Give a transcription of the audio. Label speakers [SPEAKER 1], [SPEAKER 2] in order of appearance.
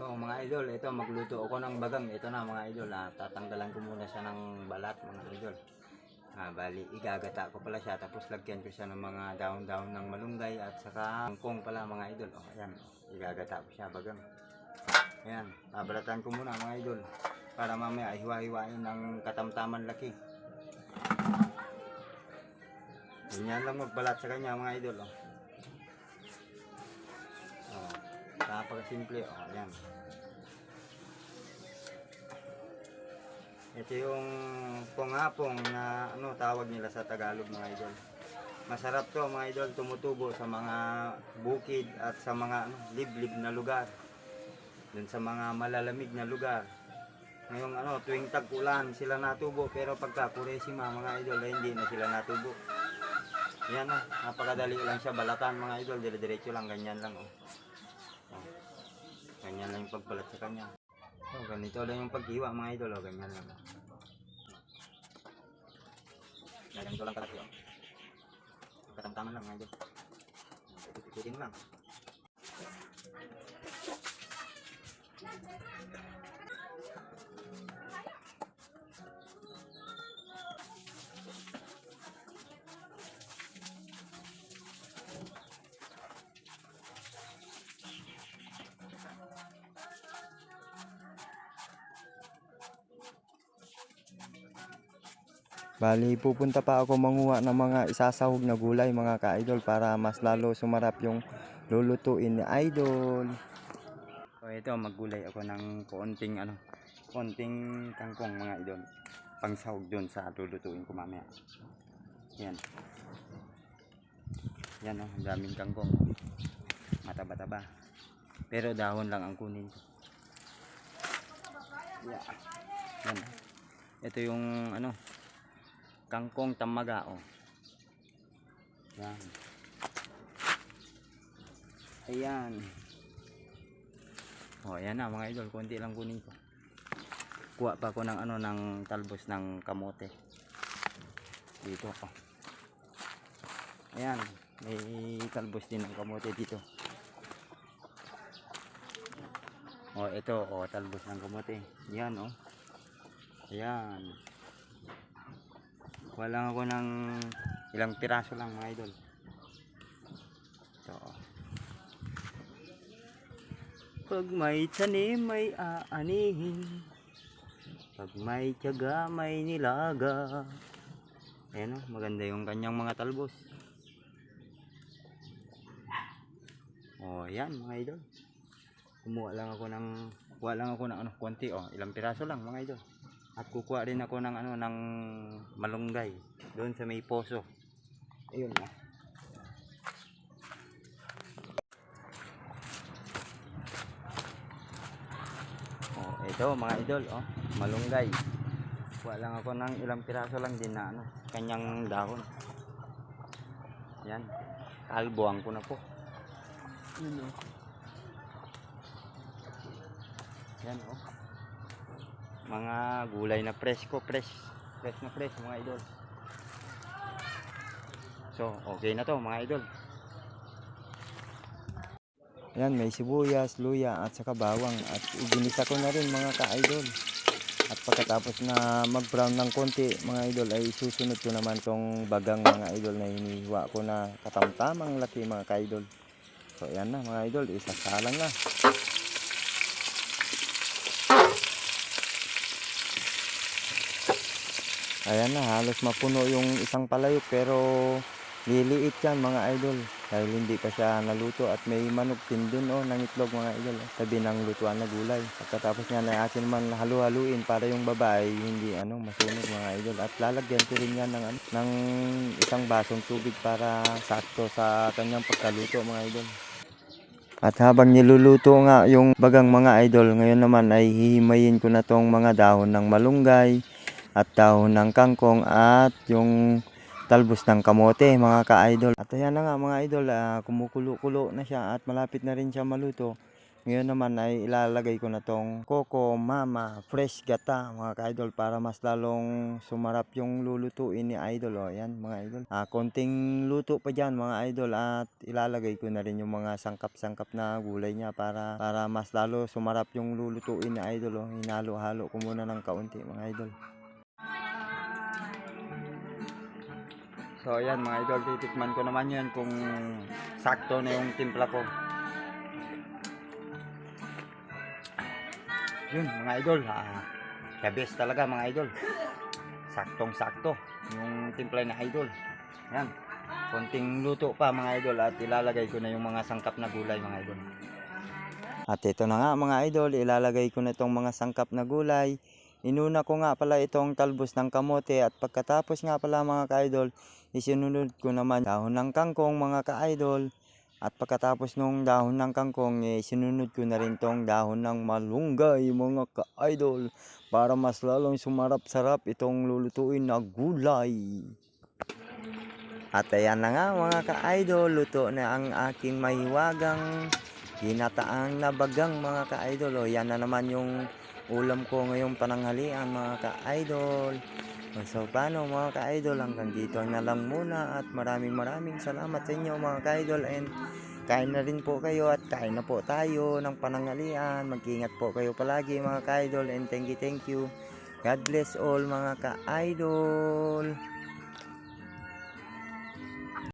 [SPEAKER 1] So mga idol, ito magluto ako ng bagang. Ito na mga idol, ah, tatanggalan ko muna siya ng balat mga idol. Ah, bali, igagata ko pala siya tapos lagyan ko siya ng mga daon-daon ng malunggay at saka kangkong pala mga idol. Oh, ayan, igagata ko siya bagang. Ayan, babalatan ko muna mga idol para mamaya hiwa-hiwain ng katamtaman laki. Ganyan lang magbalat sa kanya mga idol. Oh. Napakasimple. Oh, ayan. Ito yung pongapong na ano tawag nila sa Tagalog mga idol. Masarap to mga idol, tumutubo sa mga bukid at sa mga ano, liblib na lugar. Dun sa mga malalamig na lugar. Ngayong ano, tuwing tag-ulan sila natubo pero pagka kuresima mga idol ay hindi na sila natubo. Yan oh, napakadali lang siya balatan mga idol, dire-diretso lang, ganyan lang oh. Ganyan lang yung pagbalat sa kanya. Oh, ganito lang yung paghiwa mga idol, oh, ganyan lang. Ganito lang kalaki oh. Katamtaman lang mga idol. Ikutin lang.
[SPEAKER 2] Bali, pupunta pa ako manguha ng mga isasahog na gulay mga ka-idol para mas lalo sumarap yung lulutuin ni idol.
[SPEAKER 1] So ito, maggulay ako ng konting ano, konting kangkong mga idol. Pangsahog doon sa lulutuin ko mamaya. Yan. Yan oh, daming kangkong. Mataba-taba. Pero dahon lang ang kunin ko. Yeah. Yan. Ito yung ano, kangkong tamaga oh. Yan. Ayan. Oh, ayan na mga idol, konti lang kunin ko. Kuha pa ako ng ano ng talbos ng kamote. Dito ako. Ayan, may talbos din ng kamote dito. Oh, ito, oh, talbos ng kamote. Yan, oh. Ayan. Kuha lang ako ng ilang piraso lang mga idol. Ito, oh. Pag may tanim, may aanihin. Pag may tiyaga, may nilaga. Ayan o, maganda yung kanyang mga talbos. O, yan mga idol. Kumuha lang ako ng, kuha lang ako ng ano, konti o, ilang piraso lang mga idol. At kukuha rin ako ng ano, ng malunggay. Doon sa may poso. Ayun o. Oh, ito mga idol, oh, malunggay. Kuha lang ako ng ilang piraso lang din na ano, kanyang dahon. Yan. Kalbuang ko na po. Yun, oh. Yan oh. Mga gulay na presko, fresh. Fresh na fresh mga idol. So, okay na to mga idol.
[SPEAKER 2] Yan, may sibuyas, luya at saka bawang at iginisa ko na rin mga ka-idol. At pagkatapos na mag-brown ng konti mga idol ay susunod ko naman tong bagang mga idol na hinihiwa ko na katamtamang laki mga ka-idol. So ayan na mga idol, isasalang na. Ayan na, halos mapuno yung isang palayok pero liliit yan mga idol. Dahil hindi pa siya naluto at may manok din dun oh, ng itlog mga idol. oh, Tabi ng lutuan na gulay. Pagkatapos niya na akin man halu-haluin para yung babae hindi ano masunog mga idol. At lalagyan ko rin yan ng, ano, ng isang basong tubig para sakto sa kanyang pagkaluto mga idol. At habang niluluto nga yung bagang mga idol, ngayon naman ay hihimayin ko na tong mga dahon ng malunggay at dahon ng kangkong at yung talbos ng kamote mga ka-idol. At ayan na nga mga idol, ah, kumukulo-kulo na siya at malapit na rin siya maluto. Ngayon naman ay ilalagay ko na tong Coco Mama Fresh Gata mga ka-idol para mas lalong sumarap yung lulutuin ni idol. O yan mga idol. Ah, konting luto pa dyan mga idol at ilalagay ko na rin yung mga sangkap-sangkap na gulay niya para para mas lalo sumarap yung lulutuin ni idol. O. Hinalo-halo ko muna ng kaunti mga idol. So ayan mga idol, titikman ko naman yan kung sakto na yung timpla ko. Yun mga idol, ah, the best talaga mga idol. Saktong sakto yung timpla na idol. Yan, konting luto pa mga idol at ilalagay ko na yung mga sangkap na gulay mga idol. At ito na nga mga idol, ilalagay ko na itong mga sangkap na gulay. Inuna ko nga pala itong talbos ng kamote at pagkatapos nga pala mga ka-idol, isinunod ko naman dahon ng kangkong mga ka-idol. At pagkatapos nung dahon ng kangkong, eh, sinunod ko na rin tong dahon ng malunggay mga ka-idol para mas lalong sumarap-sarap itong lulutuin na gulay. At ayan na nga mga ka-idol, luto na ang aking mahiwagang ginataang na bagang mga ka-idol. O yan na naman yung ulam ko ngayong pananghalian mga ka-idol. So paano mga ka-idol hanggang dito na lang muna at maraming maraming salamat sa inyo mga ka-idol and kain na rin po kayo at kain na po tayo ng pananghalian. Mag-ingat po kayo palagi mga ka-idol and thank you thank you. God bless all mga ka-idol.